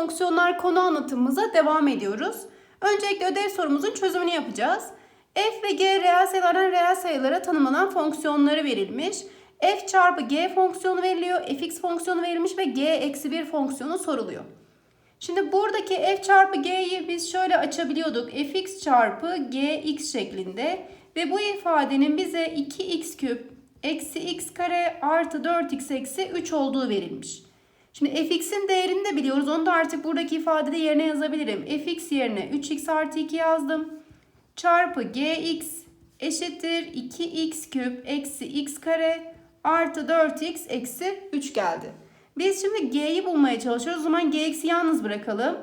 fonksiyonlar konu anlatımımıza devam ediyoruz. Öncelikle ödev sorumuzun çözümünü yapacağız. F ve G reel sayılardan reel sayılara tanımlanan fonksiyonları verilmiş. F çarpı G fonksiyonu veriliyor, fx fonksiyonu verilmiş ve G eksi 1 fonksiyonu soruluyor. Şimdi buradaki f çarpı g'yi biz şöyle açabiliyorduk. fx çarpı gx şeklinde. Ve bu ifadenin bize 2x küp eksi x kare artı 4x eksi 3 olduğu verilmiş. Şimdi fx'in değerini de biliyoruz. Onu da artık buradaki ifadede yerine yazabilirim. fx yerine 3x artı 2 yazdım. Çarpı gx eşittir 2x küp eksi x kare artı 4x eksi 3 geldi. Biz şimdi g'yi bulmaya çalışıyoruz. O zaman gx'i yalnız bırakalım.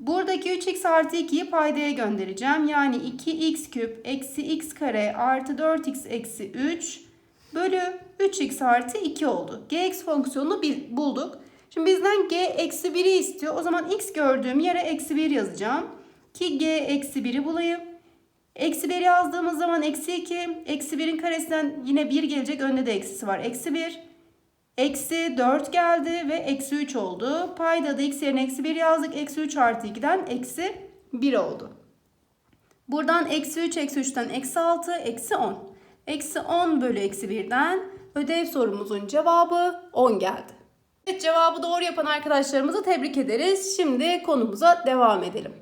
Buradaki 3x artı 2'yi paydaya göndereceğim. Yani 2x küp eksi x kare artı 4x eksi 3 bölü 3x artı 2 oldu. gx fonksiyonunu bulduk. Şimdi bizden g eksi 1'i istiyor. O zaman x gördüğüm yere eksi 1 yazacağım. Ki g eksi 1'i bulayım. Eksi 1 yazdığımız zaman eksi 2. Eksi 1'in karesinden yine 1 gelecek. Önde de eksisi var. Eksi 1. Eksi 4 geldi ve eksi 3 oldu. Payda da x yerine eksi 1 yazdık. Eksi 3 artı 2'den eksi 1 oldu. Buradan eksi 3 eksi 3'ten eksi 6 eksi 10. Eksi 10 bölü eksi 1'den ödev sorumuzun cevabı 10 geldi. Evet, cevabı doğru yapan arkadaşlarımızı tebrik ederiz. Şimdi konumuza devam edelim.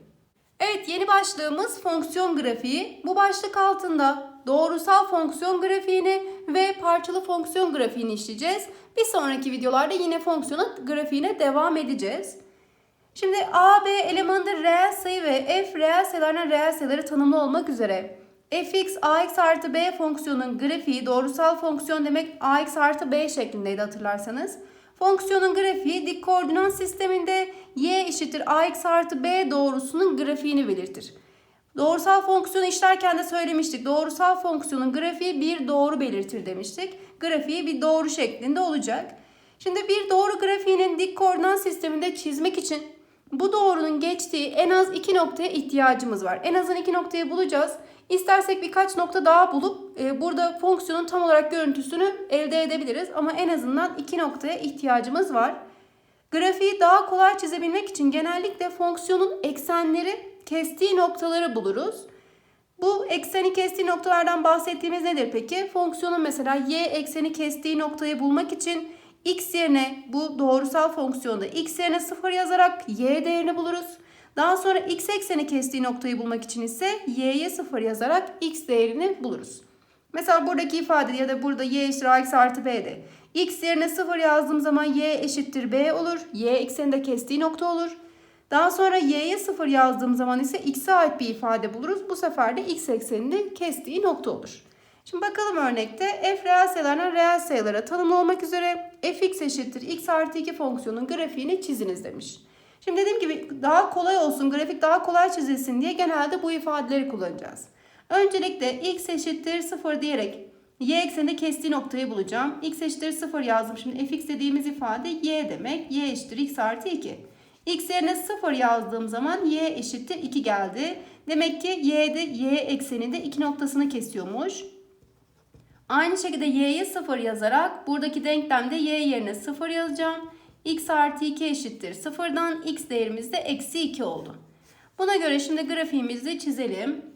Evet yeni başlığımız fonksiyon grafiği. Bu başlık altında doğrusal fonksiyon grafiğini ve parçalı fonksiyon grafiğini işleyeceğiz. Bir sonraki videolarda yine fonksiyonun grafiğine devam edeceğiz. Şimdi A, B elemanında reel sayı ve F reel sayılarına reel sayıları tanımlı olmak üzere fx ax artı b fonksiyonun grafiği doğrusal fonksiyon demek ax artı b şeklindeydi hatırlarsanız. Fonksiyonun grafiği dik koordinat sisteminde y eşittir ax artı b doğrusunun grafiğini belirtir. Doğrusal fonksiyonu işlerken de söylemiştik. Doğrusal fonksiyonun grafiği bir doğru belirtir demiştik. Grafiği bir doğru şeklinde olacak. Şimdi bir doğru grafiğinin dik koordinat sisteminde çizmek için bu doğrunun geçtiği en az iki noktaya ihtiyacımız var. En azın iki noktayı bulacağız. İstersek birkaç nokta daha bulup e, burada fonksiyonun tam olarak görüntüsünü elde edebiliriz. Ama en azından iki noktaya ihtiyacımız var. Grafiği daha kolay çizebilmek için genellikle fonksiyonun eksenleri kestiği noktaları buluruz. Bu ekseni kestiği noktalardan bahsettiğimiz nedir peki? Fonksiyonun mesela y ekseni kestiği noktayı bulmak için x yerine bu doğrusal fonksiyonda x yerine 0 yazarak y değerini buluruz. Daha sonra x ekseni kestiği noktayı bulmak için ise y'ye 0 yazarak x değerini buluruz. Mesela buradaki ifade ya da burada y eşittir ax artı b'de. x yerine 0 yazdığım zaman y eşittir b olur. y ekseninde kestiği nokta olur. Daha sonra y'ye 0 yazdığım zaman ise x'e ait bir ifade buluruz. Bu sefer de x ekseninde kestiği nokta olur. Şimdi bakalım örnekte f reel sayılardan reel sayılara tanımlı olmak üzere fx eşittir x artı 2 fonksiyonun grafiğini çiziniz demiş. Şimdi dediğim gibi daha kolay olsun, grafik daha kolay çizilsin diye genelde bu ifadeleri kullanacağız. Öncelikle x eşittir 0 diyerek y ekseninde kestiği noktayı bulacağım. x eşittir 0 yazdım. Şimdi fx dediğimiz ifade y demek. y eşittir x artı 2. x yerine 0 yazdığım zaman y eşittir 2 geldi. Demek ki y'de y ekseninde 2 noktasını kesiyormuş. Aynı şekilde y'ye 0 yazarak buradaki denklemde y yerine 0 yazacağım. X artı 2 eşittir 0'dan x değerimiz de eksi 2 oldu. Buna göre şimdi grafiğimizi çizelim.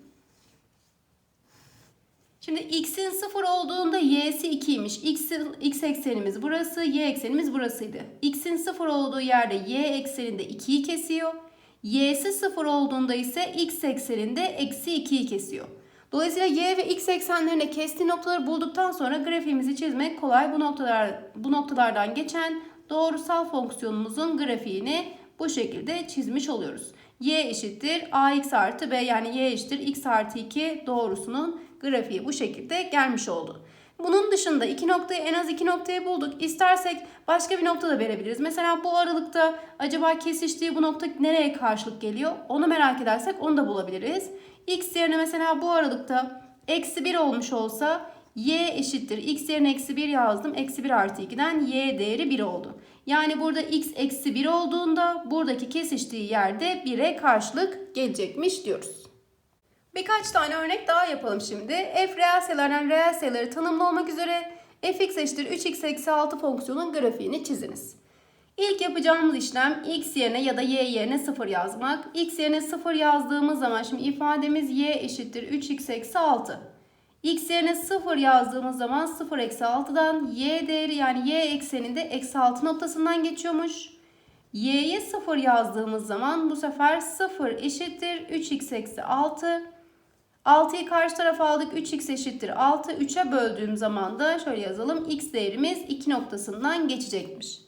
Şimdi x'in 0 olduğunda y'si 2'ymiş. X, x eksenimiz burası, y eksenimiz burasıydı. x'in 0 olduğu yerde y ekseninde 2'yi kesiyor. y'si 0 olduğunda ise x ekseninde eksi 2'yi kesiyor. Dolayısıyla y ve x eksenlerine kestiği noktaları bulduktan sonra grafiğimizi çizmek kolay. Bu noktalar bu noktalardan geçen doğrusal fonksiyonumuzun grafiğini bu şekilde çizmiş oluyoruz. y eşittir ax artı b yani y eşittir x artı 2 doğrusunun grafiği bu şekilde gelmiş oldu. Bunun dışında iki noktayı en az iki noktayı bulduk. İstersek başka bir nokta da verebiliriz. Mesela bu aralıkta acaba kesiştiği bu nokta nereye karşılık geliyor? Onu merak edersek onu da bulabiliriz. X yerine mesela bu aralıkta eksi 1 olmuş olsa y eşittir. X yerine eksi 1 yazdım. Eksi 1 artı 2'den y değeri 1 oldu. Yani burada x eksi 1 olduğunda buradaki kesiştiği yerde 1'e karşılık gelecekmiş diyoruz. Birkaç tane örnek daha yapalım şimdi. F reel sayılardan reel sayıları tanımlı olmak üzere fx eşittir 3x eksi 6 fonksiyonun grafiğini çiziniz. İlk yapacağımız işlem x yerine ya da y yerine 0 yazmak. x yerine 0 yazdığımız zaman şimdi ifademiz y eşittir 3x eksi 6. x yerine 0 yazdığımız zaman 0 eksi 6'dan y değeri yani y ekseninde eksi 6 noktasından geçiyormuş. y'ye 0 yazdığımız zaman bu sefer 0 eşittir 3x eksi 6. 6'yı karşı tarafa aldık 3x eşittir 6. 3'e böldüğüm zaman da şöyle yazalım x değerimiz 2 noktasından geçecekmiş.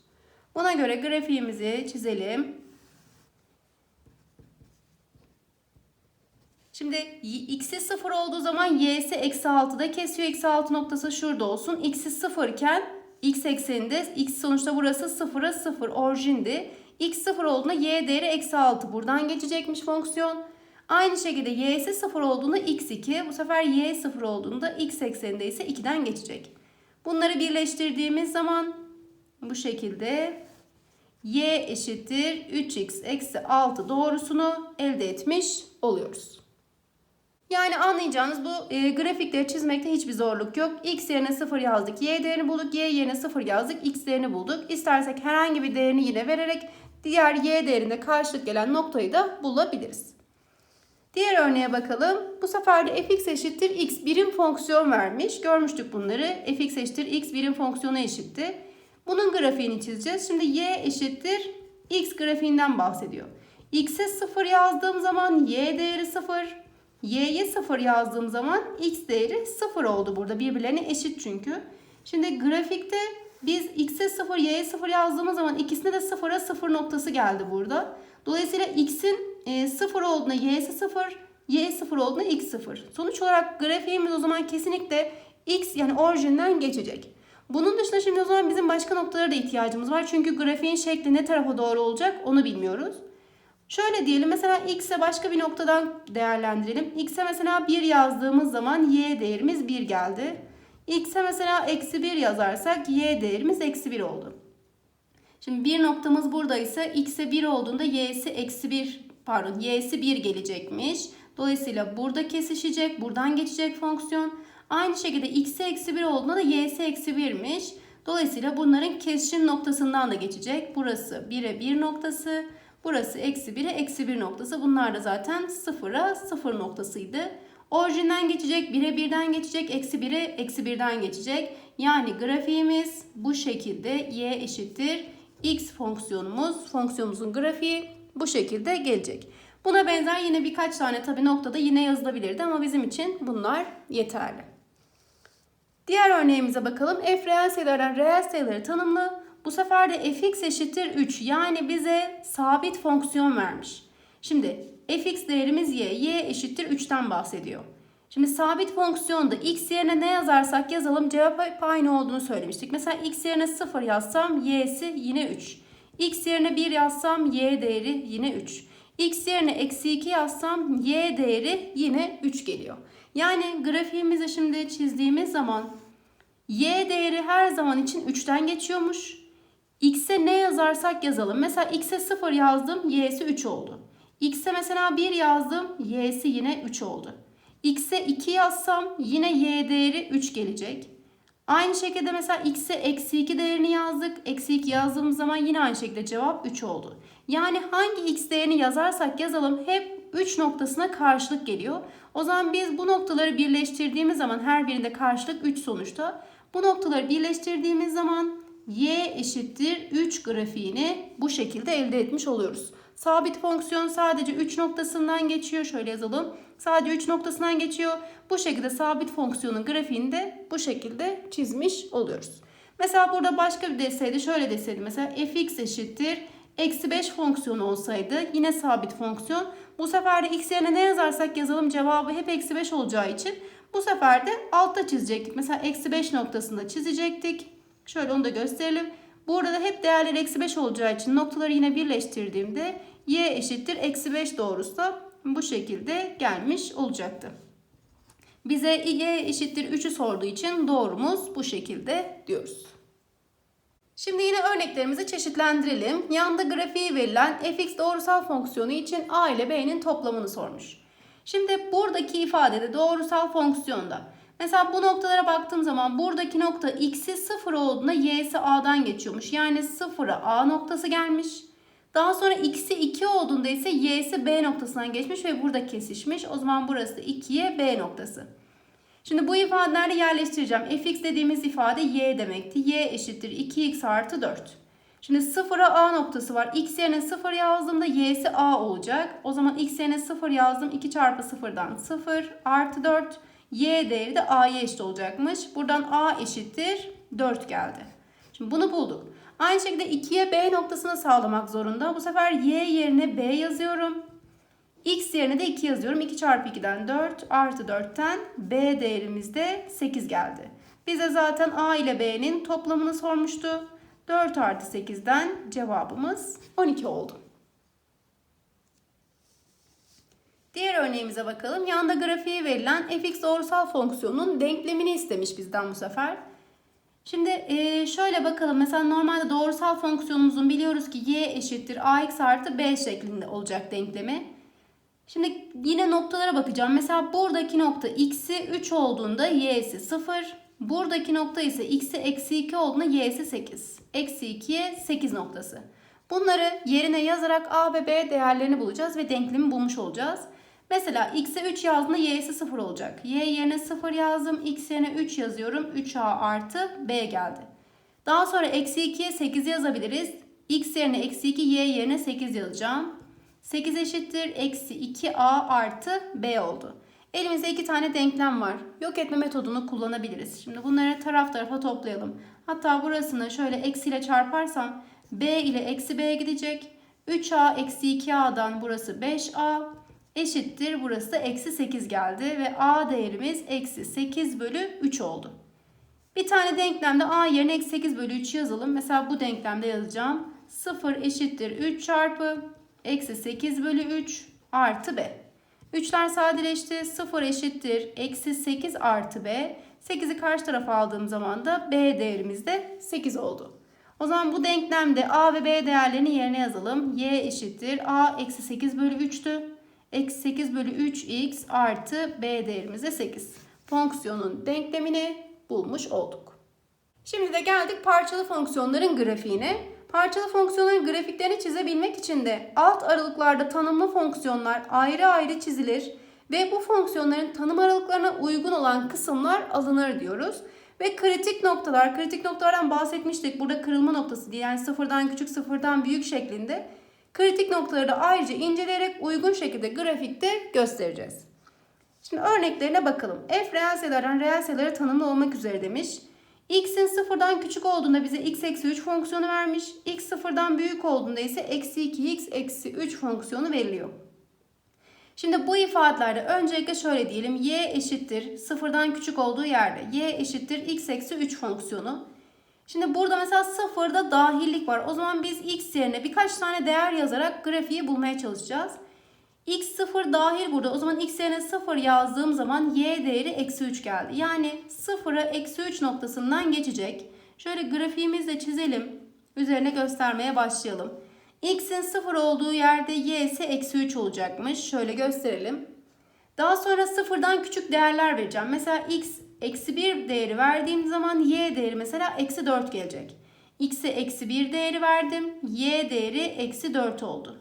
Buna göre grafiğimizi çizelim. Şimdi x'i 0 olduğu zaman y'si eksi 6'da kesiyor. Eksi 6 noktası şurada olsun. x'i 0 iken x ekseninde x sonuçta burası 0'a 0 orijindi. x 0 olduğunda y değeri eksi 6 buradan geçecekmiş fonksiyon. Aynı şekilde y'si 0 olduğunda x2 bu sefer y 0 olduğunda x ekseninde ise 2'den geçecek. Bunları birleştirdiğimiz zaman bu şekilde y eşittir 3x eksi 6 doğrusunu elde etmiş oluyoruz. Yani anlayacağınız bu e, grafikleri çizmekte hiçbir zorluk yok. X yerine 0 yazdık, y değerini bulduk. Y yerine 0 yazdık, x değerini bulduk. İstersek herhangi bir değerini yine vererek diğer y değerinde karşılık gelen noktayı da bulabiliriz. Diğer örneğe bakalım. Bu sefer de fx eşittir x birim fonksiyon vermiş. Görmüştük bunları. fx eşittir x birim fonksiyonu eşitti. Bunun grafiğini çizeceğiz. Şimdi y eşittir x grafiğinden bahsediyor. x'e 0 yazdığım zaman y değeri 0. y'ye 0 yazdığım zaman x değeri 0 oldu burada. Birbirlerine eşit çünkü. Şimdi grafikte biz x'e 0, y'ye 0 yazdığımız zaman ikisine de 0'a 0 noktası geldi burada. Dolayısıyla x'in e, 0 olduğunda y'si 0, y 0 olduğunda x 0. Sonuç olarak grafiğimiz o zaman kesinlikle x yani orijinden geçecek. Bunun dışında şimdi o zaman bizim başka noktalara da ihtiyacımız var. Çünkü grafiğin şekli ne tarafa doğru olacak onu bilmiyoruz. Şöyle diyelim mesela x'e başka bir noktadan değerlendirelim. x'e mesela 1 yazdığımız zaman y değerimiz 1 geldi. x'e mesela eksi 1 yazarsak y değerimiz eksi 1 oldu. Şimdi bir noktamız buradaysa x'e 1 olduğunda y'si eksi 1 pardon y'si 1 gelecekmiş. Dolayısıyla burada kesişecek. Buradan geçecek fonksiyon. Aynı şekilde x'e eksi 1 olduğunda da y'si eksi 1'miş. Dolayısıyla bunların kesişim noktasından da geçecek. Burası 1'e 1 noktası. Burası eksi 1'e eksi 1 noktası. Bunlar da zaten 0'a 0 noktasıydı. Orijinden geçecek, 1'e 1'den geçecek, eksi 1'e eksi 1'den geçecek. Yani grafiğimiz bu şekilde y eşittir. x fonksiyonumuz, fonksiyonumuzun grafiği bu şekilde gelecek. Buna benzer yine birkaç tane tabi noktada yine yazılabilirdi ama bizim için bunlar yeterli. Diğer örneğimize bakalım. F reel sayılardan reel sayıları tanımlı. Bu sefer de fx eşittir 3 yani bize sabit fonksiyon vermiş. Şimdi fx değerimiz y, y eşittir 3'ten bahsediyor. Şimdi sabit fonksiyonda x yerine ne yazarsak yazalım cevap hep aynı olduğunu söylemiştik. Mesela x yerine 0 yazsam y'si yine 3. x yerine 1 yazsam y değeri yine 3. x yerine eksi 2 yazsam y değeri yine 3 geliyor. Yani grafiğimizi şimdi çizdiğimiz zaman y değeri her zaman için 3'ten geçiyormuş. X'e ne yazarsak yazalım. Mesela x'e 0 yazdım y'si 3 oldu. x'e mesela 1 yazdım y'si yine 3 oldu. x'e 2 yazsam yine y değeri 3 gelecek. Aynı şekilde mesela x'e eksi 2 değerini yazdık. Eksi 2 yazdığımız zaman yine aynı şekilde cevap 3 oldu. Yani hangi x değerini yazarsak yazalım hep 3 noktasına karşılık geliyor. O zaman biz bu noktaları birleştirdiğimiz zaman her birinde karşılık 3 sonuçta. Bu noktaları birleştirdiğimiz zaman y eşittir 3 grafiğini bu şekilde elde etmiş oluyoruz. Sabit fonksiyon sadece 3 noktasından geçiyor. Şöyle yazalım. Sadece 3 noktasından geçiyor. Bu şekilde sabit fonksiyonun grafiğini de bu şekilde çizmiş oluyoruz. Mesela burada başka bir deseydi şöyle deseydi. Mesela fx eşittir. Eksi 5 fonksiyonu olsaydı yine sabit fonksiyon. Bu sefer de x yerine ne yazarsak yazalım cevabı hep eksi 5 olacağı için bu sefer de altta çizecektik. Mesela eksi 5 noktasında çizecektik. Şöyle onu da gösterelim. Burada da hep değerler eksi 5 olacağı için noktaları yine birleştirdiğimde y eşittir eksi 5 doğrusu da bu şekilde gelmiş olacaktı. Bize y eşittir 3'ü sorduğu için doğrumuz bu şekilde diyoruz. Şimdi yine örneklerimizi çeşitlendirelim. Yanda grafiği verilen fx doğrusal fonksiyonu için a ile b'nin toplamını sormuş. Şimdi buradaki ifadede doğrusal fonksiyonda Mesela bu noktalara baktığım zaman buradaki nokta x'i 0 olduğunda y'si a'dan geçiyormuş. Yani 0'a a noktası gelmiş. Daha sonra x'i 2 olduğunda ise y'si b noktasından geçmiş ve burada kesişmiş. O zaman burası 2'ye b noktası. Şimdi bu ifadeleri yerleştireceğim. fx dediğimiz ifade y demekti. y eşittir 2x artı 4. Şimdi 0'a a noktası var. x yerine 0 yazdığımda y'si a olacak. O zaman x yerine 0 yazdım. 2 çarpı 0'dan 0 artı 4. y değeri de a'ya eşit olacakmış. Buradan a eşittir 4 geldi. Şimdi bunu bulduk. Aynı şekilde 2'ye b noktasını sağlamak zorunda. Bu sefer y yerine b yazıyorum. X yerine de 2 yazıyorum. 2 çarpı 2'den 4 artı 4'ten B değerimiz de 8 geldi. Bize zaten A ile B'nin toplamını sormuştu. 4 artı 8'den cevabımız 12 oldu. Diğer örneğimize bakalım. Yanda grafiği verilen fx doğrusal fonksiyonun denklemini istemiş bizden bu sefer. Şimdi e, şöyle bakalım. Mesela normalde doğrusal fonksiyonumuzun biliyoruz ki y eşittir ax artı b şeklinde olacak denklemi. Şimdi yine noktalara bakacağım. Mesela buradaki nokta x'i 3 olduğunda y'si 0. Buradaki nokta ise x'i eksi 2 olduğunda y'si 8. Eksi 2'ye 8 noktası. Bunları yerine yazarak a ve b değerlerini bulacağız ve denklemi bulmuş olacağız. Mesela x'e 3 yazdığında y'si 0 olacak. y yerine 0 yazdım. x yerine 3 yazıyorum. 3a artı b geldi. Daha sonra eksi 2'ye 8 yazabiliriz. x yerine eksi 2, y yerine 8 yazacağım. 8 eşittir eksi 2a artı b oldu. Elimizde iki tane denklem var. Yok etme metodunu kullanabiliriz. Şimdi bunları taraf tarafa toplayalım. Hatta burasını şöyle eksiyle çarparsam b ile eksi b gidecek. 3a eksi 2a'dan burası 5a eşittir. Burası da eksi 8 geldi ve a değerimiz eksi 8 bölü 3 oldu. Bir tane denklemde a yerine eksi 8 bölü 3 yazalım. Mesela bu denklemde yazacağım. 0 eşittir 3 çarpı eksi 8 bölü 3 artı b. 3'ler sadeleşti. 0 eşittir. Eksi 8 artı b. 8'i karşı tarafa aldığım zaman da b değerimiz de 8 oldu. O zaman bu denklemde a ve b değerlerini yerine yazalım. y eşittir. a eksi 8 bölü 3'tü. Eksi 8 bölü 3x artı b değerimiz de 8. Fonksiyonun denklemini bulmuş olduk. Şimdi de geldik parçalı fonksiyonların grafiğine. Parçalı fonksiyonların grafiklerini çizebilmek için de alt aralıklarda tanımlı fonksiyonlar ayrı ayrı çizilir ve bu fonksiyonların tanım aralıklarına uygun olan kısımlar alınır diyoruz. Ve kritik noktalar, kritik noktalardan bahsetmiştik. Burada kırılma noktası diye yani sıfırdan küçük sıfırdan büyük şeklinde. Kritik noktaları da ayrıca inceleyerek uygun şekilde grafikte göstereceğiz. Şimdi örneklerine bakalım. F reel sayılardan reel tanımlı olmak üzere demiş. X'in sıfırdan küçük olduğunda bize x eksi 3 fonksiyonu vermiş. X sıfırdan büyük olduğunda ise eksi 2x eksi 3 fonksiyonu veriliyor. Şimdi bu ifadelerde öncelikle şöyle diyelim. y eşittir sıfırdan küçük olduğu yerde y eşittir x eksi 3 fonksiyonu. Şimdi burada mesela sıfırda dahillik var. O zaman biz x yerine birkaç tane değer yazarak grafiği bulmaya çalışacağız. x sıfır dahil burada. O zaman x yerine sıfır yazdığım zaman y değeri eksi 3 geldi. Yani sıfıra eksi 3 noktasından geçecek. Şöyle grafiğimizle çizelim. Üzerine göstermeye başlayalım. x'in sıfır olduğu yerde y'si eksi 3 olacakmış. Şöyle gösterelim. Daha sonra sıfırdan küçük değerler vereceğim. Mesela x eksi 1 değeri verdiğim zaman y değeri mesela eksi 4 gelecek. x'e eksi 1 değeri verdim. y değeri eksi 4 oldu.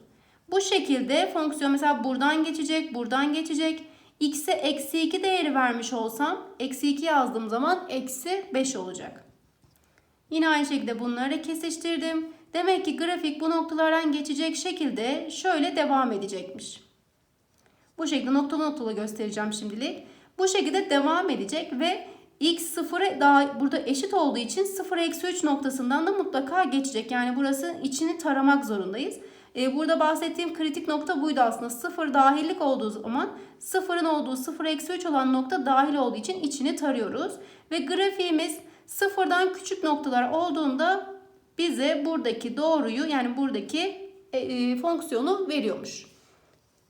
Bu şekilde fonksiyon mesela buradan geçecek, buradan geçecek. x'e eksi 2 değeri vermiş olsam eksi 2 yazdığım zaman eksi 5 olacak. Yine aynı şekilde bunları kesiştirdim. Demek ki grafik bu noktalardan geçecek şekilde şöyle devam edecekmiş. Bu şekilde noktalı noktalı göstereceğim şimdilik. Bu şekilde devam edecek ve x sıfıra daha burada eşit olduğu için 0 eksi 3 noktasından da mutlaka geçecek. Yani burası içini taramak zorundayız. Ee, burada bahsettiğim kritik nokta buydu aslında. 0 dahillik olduğu zaman sıfırın olduğu 0 eksi 3 olan nokta dahil olduğu için içini tarıyoruz. Ve grafiğimiz sıfırdan küçük noktalar olduğunda bize buradaki doğruyu yani buradaki e, e, fonksiyonu veriyormuş.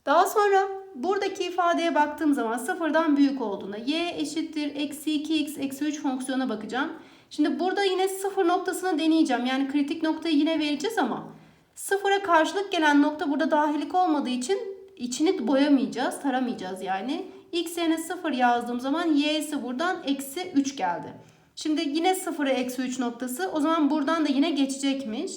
Daha sonra buradaki ifadeye baktığım zaman sıfırdan büyük olduğunda y eşittir eksi 2x eksi 3 fonksiyona bakacağım. Şimdi burada yine sıfır noktasını deneyeceğim. Yani kritik noktayı yine vereceğiz ama sıfıra karşılık gelen nokta burada dahillik olmadığı için içini boyamayacağız, taramayacağız yani. X yerine 0 yazdığım zaman y'si buradan eksi 3 geldi. Şimdi yine 0'a eksi 3 noktası. O zaman buradan da yine geçecekmiş.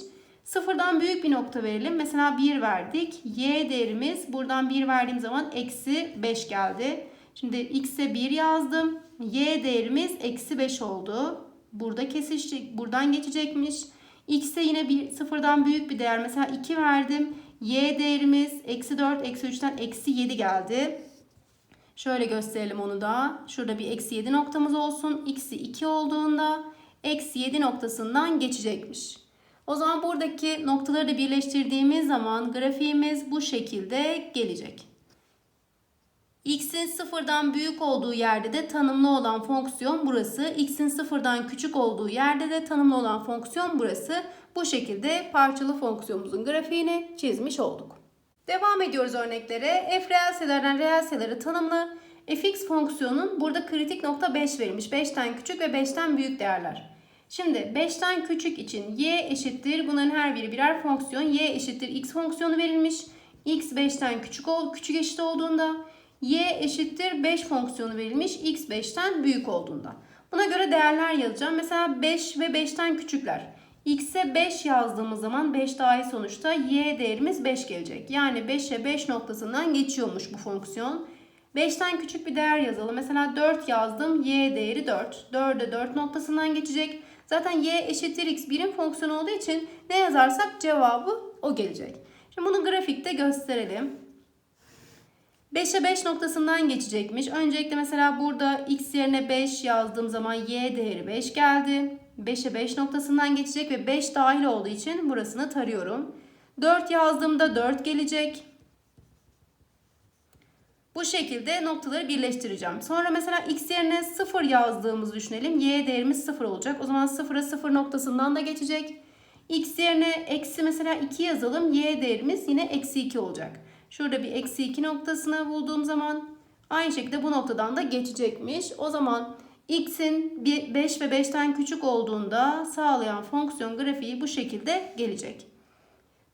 Sıfırdan büyük bir nokta verelim. Mesela 1 verdik. Y değerimiz buradan 1 verdiğim zaman eksi 5 geldi. Şimdi x'e 1 yazdım. Y değerimiz eksi 5 oldu. Burada kesişecek. Buradan geçecekmiş. X'e yine bir sıfırdan büyük bir değer. Mesela 2 verdim. Y değerimiz eksi 4 eksi 3'ten eksi 7 geldi. Şöyle gösterelim onu da. Şurada bir eksi 7 noktamız olsun. X'i 2 olduğunda eksi 7 noktasından geçecekmiş. O zaman buradaki noktaları da birleştirdiğimiz zaman grafiğimiz bu şekilde gelecek. X'in sıfırdan büyük olduğu yerde de tanımlı olan fonksiyon burası. X'in sıfırdan küçük olduğu yerde de tanımlı olan fonksiyon burası. Bu şekilde parçalı fonksiyonumuzun grafiğini çizmiş olduk. Devam ediyoruz örneklere. F reel sayılardan reel sayıları tanımlı. fx fonksiyonun burada kritik nokta 5 verilmiş. 5'ten küçük ve 5'ten büyük değerler. Şimdi 5'ten küçük için y eşittir. Bunların her biri birer fonksiyon. y eşittir x fonksiyonu verilmiş. x 5'ten küçük, ol, küçük eşit olduğunda y eşittir 5 fonksiyonu verilmiş. x 5'ten büyük olduğunda. Buna göre değerler yazacağım. Mesela 5 ve 5'ten küçükler. x'e 5 yazdığımız zaman 5 dahil sonuçta y değerimiz 5 gelecek. Yani 5'e 5 noktasından geçiyormuş bu fonksiyon. 5'ten küçük bir değer yazalım. Mesela 4 yazdım. Y değeri 4. 4'e 4 noktasından geçecek. Zaten y eşittir x birim fonksiyon olduğu için ne yazarsak cevabı o gelecek. Şimdi bunu grafikte gösterelim. 5'e 5 noktasından geçecekmiş. Öncelikle mesela burada x yerine 5 yazdığım zaman y değeri 5 geldi. 5'e 5 noktasından geçecek ve 5 dahil olduğu için burasını tarıyorum. 4 yazdığımda 4 gelecek. Bu şekilde noktaları birleştireceğim. Sonra mesela x yerine 0 yazdığımızı düşünelim. Y değerimiz 0 olacak. O zaman 0'a 0 noktasından da geçecek. x yerine eksi mesela 2 yazalım. Y değerimiz yine eksi 2 olacak. Şurada bir eksi 2 noktasını bulduğum zaman aynı şekilde bu noktadan da geçecekmiş. O zaman x'in 5 ve 5'ten küçük olduğunda sağlayan fonksiyon grafiği bu şekilde gelecek.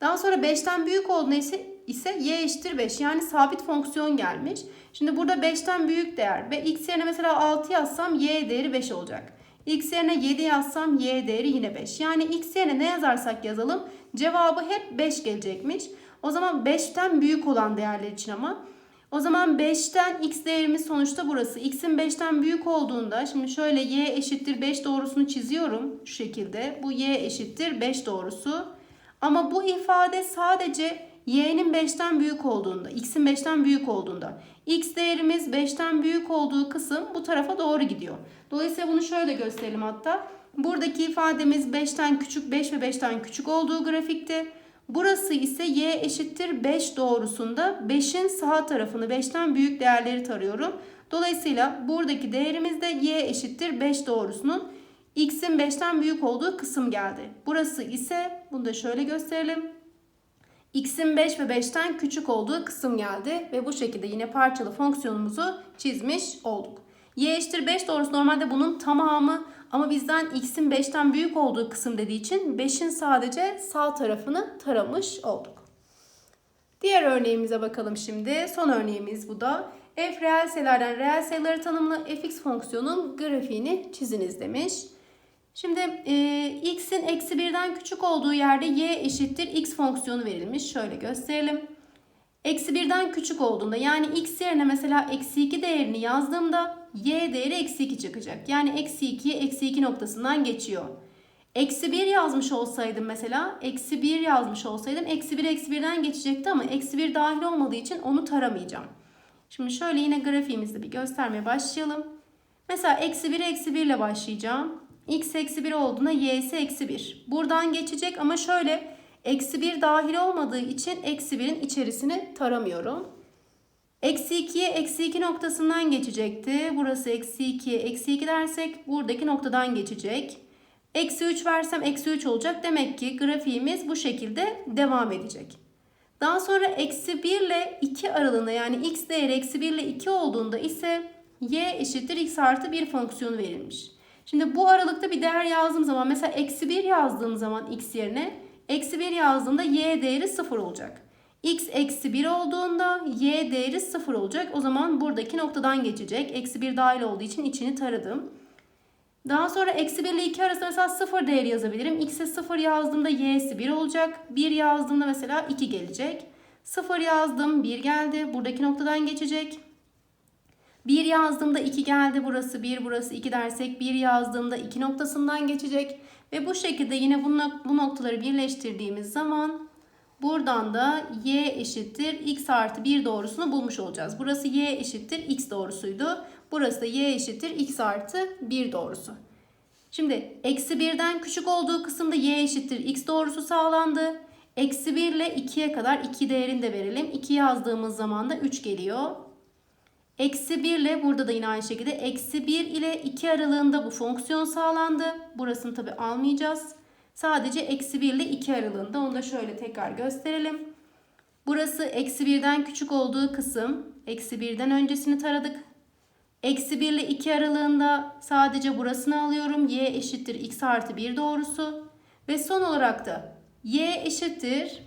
Daha sonra 5'ten büyük olduğunda ise, ise y eşittir 5 yani sabit fonksiyon gelmiş. Şimdi burada 5'ten büyük değer ve x yerine mesela 6 yazsam y değeri 5 olacak. x yerine 7 yazsam y değeri yine 5. Yani x yerine ne yazarsak yazalım cevabı hep 5 gelecekmiş. O zaman 5'ten büyük olan değerler için ama. O zaman 5'ten x değerimiz sonuçta burası. x'in 5'ten büyük olduğunda şimdi şöyle y eşittir 5 doğrusunu çiziyorum şu şekilde. Bu y eşittir 5 doğrusu. Ama bu ifade sadece y'nin 5'ten büyük olduğunda, x'in 5'ten büyük olduğunda. x değerimiz 5'ten büyük olduğu kısım bu tarafa doğru gidiyor. Dolayısıyla bunu şöyle gösterelim hatta. Buradaki ifademiz 5'ten küçük, 5 ve 5'ten küçük olduğu grafikte. Burası ise y eşittir 5 doğrusunda 5'in sağ tarafını 5'ten büyük değerleri tarıyorum. Dolayısıyla buradaki değerimiz de y eşittir 5 doğrusunun x'in 5'ten büyük olduğu kısım geldi. Burası ise bunu da şöyle gösterelim. x'in 5 ve 5'ten küçük olduğu kısım geldi ve bu şekilde yine parçalı fonksiyonumuzu çizmiş olduk. y eşittir 5 doğrusu normalde bunun tamamı ama bizden x'in 5'ten büyük olduğu kısım dediği için 5'in sadece sağ tarafını taramış olduk. Diğer örneğimize bakalım şimdi. Son örneğimiz bu da. f reel sayılardan reel sayıları tanımlı fx fonksiyonun grafiğini çiziniz demiş. Şimdi e, x'in eksi 1'den küçük olduğu yerde y eşittir x fonksiyonu verilmiş. Şöyle gösterelim. Eksi 1'den küçük olduğunda yani x yerine mesela eksi 2 değerini yazdığımda y değeri eksi 2 çıkacak. Yani eksi 2'ye eksi 2 noktasından geçiyor. Eksi 1 yazmış olsaydım mesela eksi 1 yazmış olsaydım eksi 1 eksi 1'den geçecekti ama eksi 1 dahil olmadığı için onu taramayacağım. Şimdi şöyle yine grafiğimizde bir göstermeye başlayalım. Mesela eksi 1 eksi 1 ile başlayacağım. X eksi 1 olduğunda y'si eksi 1. Buradan geçecek ama şöyle eksi 1 dahil olmadığı için eksi 1'in içerisini taramıyorum. Eksi 2'ye eksi 2 noktasından geçecekti. Burası eksi 2'ye eksi 2 dersek buradaki noktadan geçecek. Eksi 3 versem eksi 3 olacak. Demek ki grafiğimiz bu şekilde devam edecek. Daha sonra eksi 1 ile 2 aralığında yani x değeri eksi 1 ile 2 olduğunda ise y eşittir x artı 1 fonksiyonu verilmiş. Şimdi bu aralıkta bir değer yazdığım zaman mesela eksi 1 yazdığım zaman x yerine eksi 1 yazdığımda y değeri 0 olacak. x eksi 1 olduğunda y değeri 0 olacak. O zaman buradaki noktadan geçecek. Eksi 1 dahil olduğu için içini taradım. Daha sonra eksi 1 ile 2 arasında mesela 0 değeri yazabilirim. X'e 0 yazdığımda y'si 1 olacak. 1 yazdığımda mesela 2 gelecek. 0 yazdım 1 geldi. Buradaki noktadan geçecek. 1 yazdığımda 2 geldi. Burası 1 burası 2 dersek 1 yazdığımda 2 noktasından geçecek. Ve bu şekilde yine bu, nok- bu noktaları birleştirdiğimiz zaman buradan da y eşittir x artı 1 doğrusunu bulmuş olacağız. Burası y eşittir x doğrusuydu. Burası da y eşittir x artı 1 doğrusu. Şimdi eksi 1'den küçük olduğu kısımda y eşittir x doğrusu sağlandı. Eksi 1 ile 2'ye kadar 2 değerini de verelim. 2 yazdığımız zaman da 3 geliyor. Eksi 1 ile burada da yine aynı şekilde eksi 1 ile 2 aralığında bu fonksiyon sağlandı. Burasını tabi almayacağız. Sadece eksi 1 ile 2 aralığında onu da şöyle tekrar gösterelim. Burası eksi 1'den küçük olduğu kısım. Eksi 1'den öncesini taradık. Eksi 1 ile 2 aralığında sadece burasını alıyorum. Y eşittir x artı 1 doğrusu. Ve son olarak da y eşittir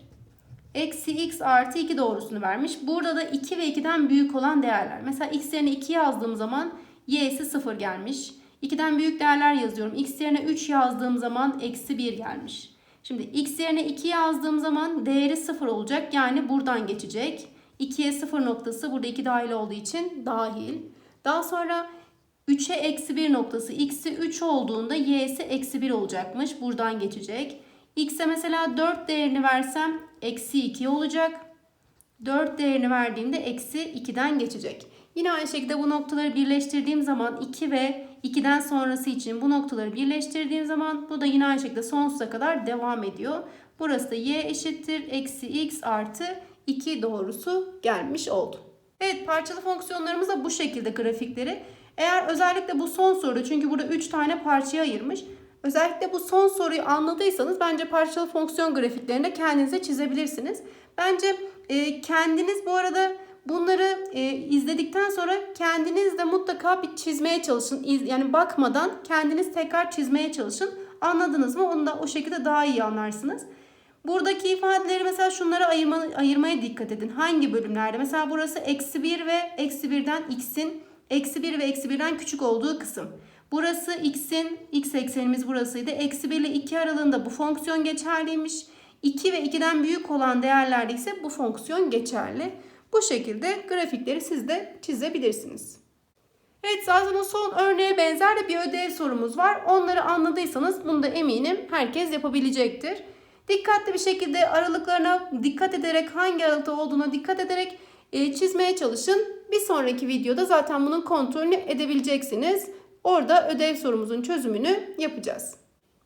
eksi x artı 2 doğrusunu vermiş. Burada da 2 ve 2'den büyük olan değerler. Mesela x yerine 2 yazdığım zaman y'si 0 gelmiş. 2'den büyük değerler yazıyorum. x yerine 3 yazdığım zaman eksi 1 gelmiş. Şimdi x yerine 2 yazdığım zaman değeri 0 olacak. Yani buradan geçecek. 2'ye 0 noktası burada 2 dahil olduğu için dahil. Daha sonra 3'e eksi 1 noktası x'i 3 olduğunda y'si eksi 1 olacakmış. Buradan geçecek. X'e mesela 4 değerini versem eksi 2 olacak. 4 değerini verdiğimde eksi 2'den geçecek. Yine aynı şekilde bu noktaları birleştirdiğim zaman 2 ve 2'den sonrası için bu noktaları birleştirdiğim zaman bu da yine aynı şekilde sonsuza kadar devam ediyor. Burası da y eşittir eksi x artı 2 doğrusu gelmiş oldu. Evet parçalı fonksiyonlarımız da bu şekilde grafikleri. Eğer özellikle bu son soru çünkü burada 3 tane parçaya ayırmış. Özellikle bu son soruyu anladıysanız bence parçalı fonksiyon grafiklerini de kendinize çizebilirsiniz. Bence e, kendiniz bu arada bunları e, izledikten sonra kendiniz de mutlaka bir çizmeye çalışın. İz, yani bakmadan kendiniz tekrar çizmeye çalışın. Anladınız mı? Onu da o şekilde daha iyi anlarsınız. Buradaki ifadeleri mesela şunlara ayırma, ayırmaya dikkat edin. Hangi bölümlerde? Mesela burası eksi 1 ve eksi 1'den x'in eksi 1 ve eksi 1'den küçük olduğu kısım. Burası x'in, x eksenimiz burasıydı. Eksi 1 ile 2 aralığında bu fonksiyon geçerliymiş. 2 ve 2'den büyük olan değerlerde ise bu fonksiyon geçerli. Bu şekilde grafikleri siz de çizebilirsiniz. Evet zaten son örneğe benzer de bir ödev sorumuz var. Onları anladıysanız bunu da eminim herkes yapabilecektir. Dikkatli bir şekilde aralıklarına dikkat ederek hangi aralıkta olduğuna dikkat ederek e, çizmeye çalışın. Bir sonraki videoda zaten bunun kontrolünü edebileceksiniz. Orada ödev sorumuzun çözümünü yapacağız.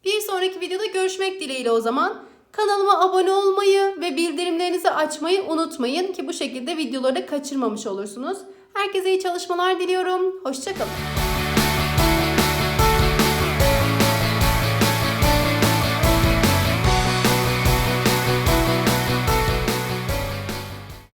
Bir sonraki videoda görüşmek dileğiyle o zaman. Kanalıma abone olmayı ve bildirimlerinizi açmayı unutmayın ki bu şekilde videoları kaçırmamış olursunuz. Herkese iyi çalışmalar diliyorum. Hoşçakalın.